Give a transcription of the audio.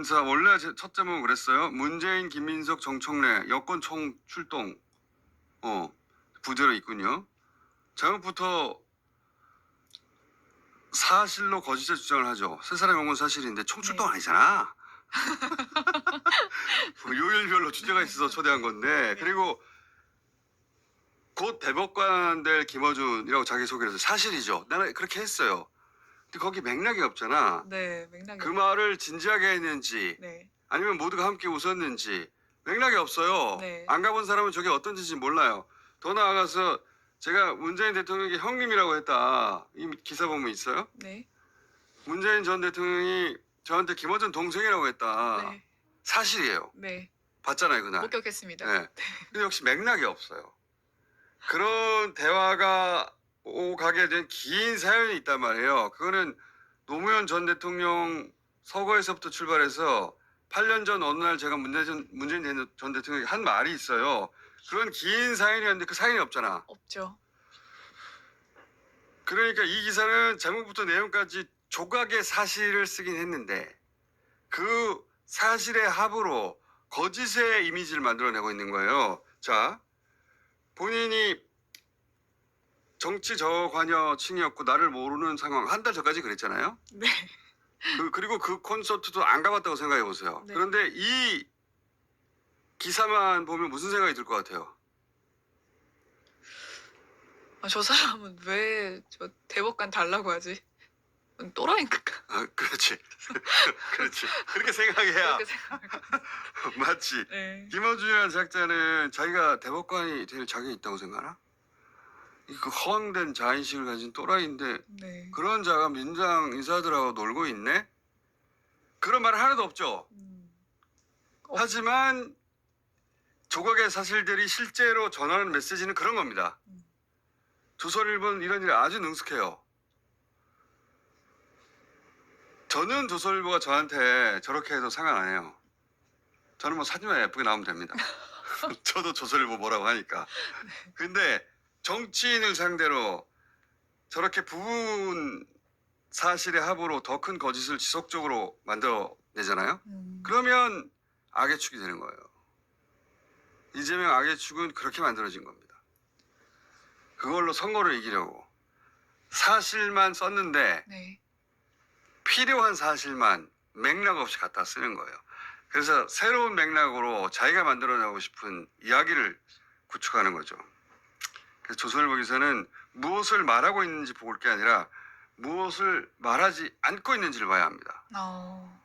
인사 원래 제- 첫 제목은 그랬어요. 문재인, 김민석, 정청래 여권 총 출동. 어 부제로 있군요. 제목부터 사실로 거짓의 주장을 하죠. 세 사람이 온건 사실인데 총 출동 네. 아니잖아. 뭐 요일별로 주제가 있어서 초대한 건데 그리고 곧 대법관 될 김어준이라고 자기 소개를 해서 사실이죠. 나는 그렇게 했어요. 근데 거기 맥락이 없잖아. 네, 맥락이. 그 말을 진지하게 했는지 네, 아니면 모두가 함께 웃었는지 맥락이 없어요. 네. 안 가본 사람은 저게 어떤 짓인지 몰라요. 더 나아가서 제가 문재인 대통령에게 형님이라고 했다. 이 기사 보면 있어요. 네, 문재인 전 대통령이 저한테 김어준 동생이라고 했다. 네, 사실이에요. 네. 봤잖아요 그날. 목격했습니다. 네. 근데 역시 맥락이 없어요. 그런 대화가 오 가게 된 긴 사연이 있단 말이에요. 그거는 노무현 전 대통령 서거에서부터 출발해서 8년 전 어느 날 제가 문재인, 전- 문재인 대- 전 대통령이 한 말이 있어요. 그런 긴 사연이었는데 그 사연이 없잖아. 없죠. 그러니까 이 기사는 제목부터 내용까지 조각의 사실을 쓰긴 했는데 그 사실의 합으로 거짓의 이미지를 만들어내고 있는 거예요. 자, 본인이 정치 저관여층이었고 나를 모르는 상황 한 달 전까지 그랬잖아요. 네, 그, 그리고 그 콘서트도 안 가봤다고 생각해 보세요. 네. 그런데 이 기사만 보면 무슨 생각이 들 것 같아요? 아, 저 사람은 왜 저 대법관 달라고 하지? 또라이인가? 아, 그렇지. 그렇지. 그렇게 생각해야 그렇게. 맞지. 네. 김어준이라는 작자는 자기가 대법관이 될 자격이 있다고 생각하나? 이그 허황된 자인식을 가진 또라이인데 네. 그런 자가 민주당 인사들하고 놀고 있네? 그런 말은 하나도 없죠. 음. 어. 하지만 조각의 사실들이 실제로 전하는 메시지는 그런 겁니다. 음. 조선일보는 이런 일에 아주 능숙해요. 저는 조선일보가 저한테 저렇게 해도 상관 안 해요. 저는 뭐 사진만 예쁘게 나오면 됩니다. 저도 조선일보 뭐라고 하니까. 근데 정치인을 상대로 저렇게 부분 사실의 합으로 더 큰 거짓을 지속적으로 만들어내잖아요. 음. 그러면 악의 축이 되는 거예요. 이재명 악의 축은 그렇게 만들어진 겁니다. 그걸로 선거를 이기려고 사실만 썼는데 네. 필요한 사실만 맥락 없이 갖다 쓰는 거예요. 그래서 새로운 맥락으로 자기가 만들어내고 싶은 이야기를 구축하는 거죠. 그래서 조선일보 기사는 무엇을 말하고 있는지 볼 게 아니라 무엇을 말하지 않고 있는지를 봐야 합니다. 어.